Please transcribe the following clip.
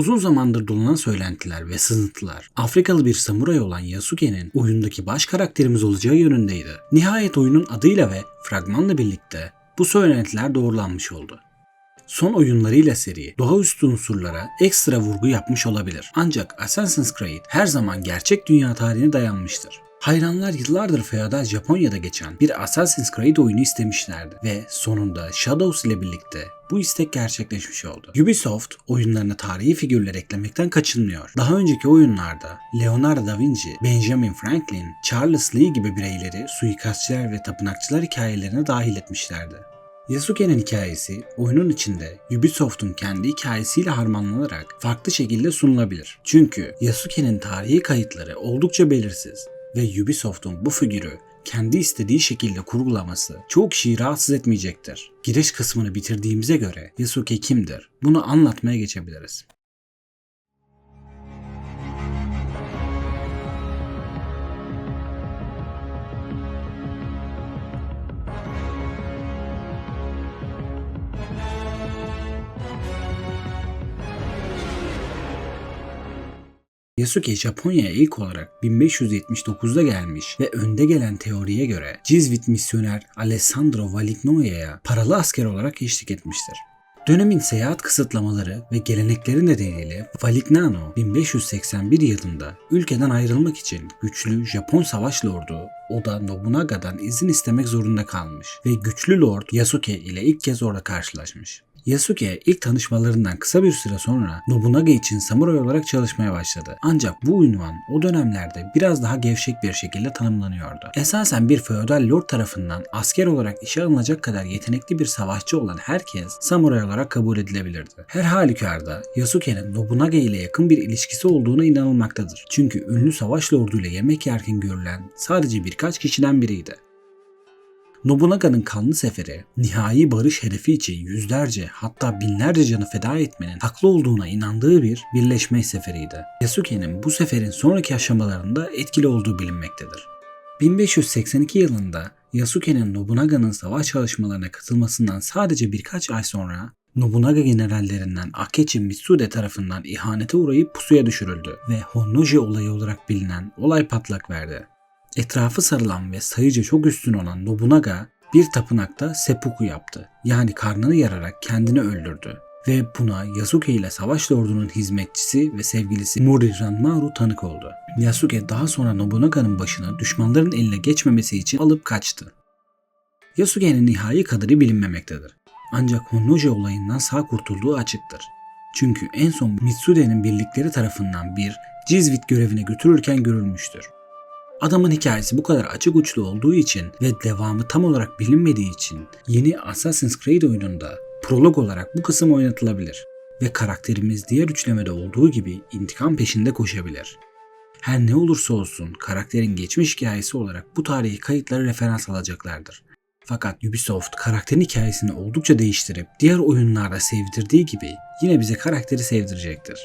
Uzun zamandır dolanan söylentiler ve sızıntılar Afrikalı bir samuray olan Yasuke'nin oyundaki baş karakterimiz olacağı yönündeydi. Nihayet oyunun adıyla ve fragmanla birlikte bu söylentiler doğrulanmış oldu. Son oyunlarıyla seri doğaüstü unsurlara ekstra vurgu yapmış olabilir. Ancak Assassin's Creed her zaman gerçek dünya tarihine dayanmıştır. Hayranlar yıllardır feodal Japonya'da geçen bir Assassin's Creed oyunu istemişlerdi ve sonunda Shadows ile birlikte bu istek gerçekleşmiş oldu. Ubisoft oyunlarına tarihi figürler eklemekten kaçınmıyor. Daha önceki oyunlarda Leonardo da Vinci, Benjamin Franklin, Charles Lee gibi bireyleri suikastçılar ve tapınakçılar hikayelerine dahil etmişlerdi. Yasuke'nin hikayesi oyunun içinde Ubisoft'un kendi hikayesiyle harmanlanarak farklı şekilde sunulabilir. Çünkü Yasuke'nin tarihi kayıtları oldukça belirsiz ve Ubisoft'un bu figürü kendi istediği şekilde kurgulaması çoğu kişiyi rahatsız etmeyecektir. Giriş kısmını bitirdiğimize göre Yasuke kimdir? Bunu anlatmaya geçebiliriz. Yasuke Japonya'ya ilk olarak 1579'da gelmiş ve önde gelen teoriye göre Cizvit misyoner Alessandro Valignoia'ya paralı asker olarak eşlik etmiştir. Dönemin seyahat kısıtlamaları ve gelenekleri nedeniyle Valignano 1581 yılında ülkeden ayrılmak için güçlü Japon savaş lordu Oda Nobunaga'dan izin istemek zorunda kalmış ve güçlü lord Yasuke ile ilk kez orada karşılaşmış. Yasuke ilk tanışmalarından kısa bir süre sonra Nobunaga için samuray olarak çalışmaya başladı. Ancak bu ünvan o dönemlerde biraz daha gevşek bir şekilde tanımlanıyordu. Esasen bir feodal lord tarafından asker olarak işe alınacak kadar yetenekli bir savaşçı olan herkes samuray olarak kabul edilebilirdi. Her halükarda Yasuke'nin Nobunaga ile yakın bir ilişkisi olduğuna inanılmaktadır. Çünkü ünlü savaş lorduyla yemek yerken görülen sadece birkaç kişiden biriydi. Nobunaga'nın kanlı seferi, nihai barış hedefi için yüzlerce hatta binlerce canı feda etmenin haklı olduğuna inandığı bir birleşme seferiydi. Yasuke'nin bu seferin sonraki aşamalarında etkili olduğu bilinmektedir. 1582 yılında Yasuke'nin Nobunaga'nın savaş çalışmalarına katılmasından sadece birkaç ay sonra Nobunaga generallerinden Akechi Mitsude tarafından ihanete uğrayıp pusuya düşürüldü ve Honnoji olayı olarak bilinen olay patlak verdi. Etrafı sarılan ve sayıca çok üstün olan Nobunaga bir tapınakta seppuku yaptı. Yani karnını yararak kendini öldürdü. Ve buna Yasuke ile savaş lordunun hizmetçisi ve sevgilisi Mori Ranmaru tanık oldu. Yasuke daha sonra Nobunaga'nın başını düşmanların eline geçmemesi için alıp kaçtı. Yasuke'nin nihai kaderi bilinmemektedir. Ancak Honnoji olayından sağ kurtulduğu açıktır. Çünkü en son Mitsude'nin birlikleri tarafından bir Cizvit görevine götürürken görülmüştür. Adamın hikayesi bu kadar açık uçlu olduğu için ve devamı tam olarak bilinmediği için yeni Assassin's Creed oyununda prolog olarak bu kısım oynatılabilir ve karakterimiz diğer üçlemede olduğu gibi intikam peşinde koşabilir. Her ne olursa olsun karakterin geçmiş hikayesi olarak bu tarihi kayıtları referans alacaklardır. Fakat Ubisoft karakterin hikayesini oldukça değiştirip diğer oyunlarda sevdirdiği gibi yine bize karakteri sevdirecektir.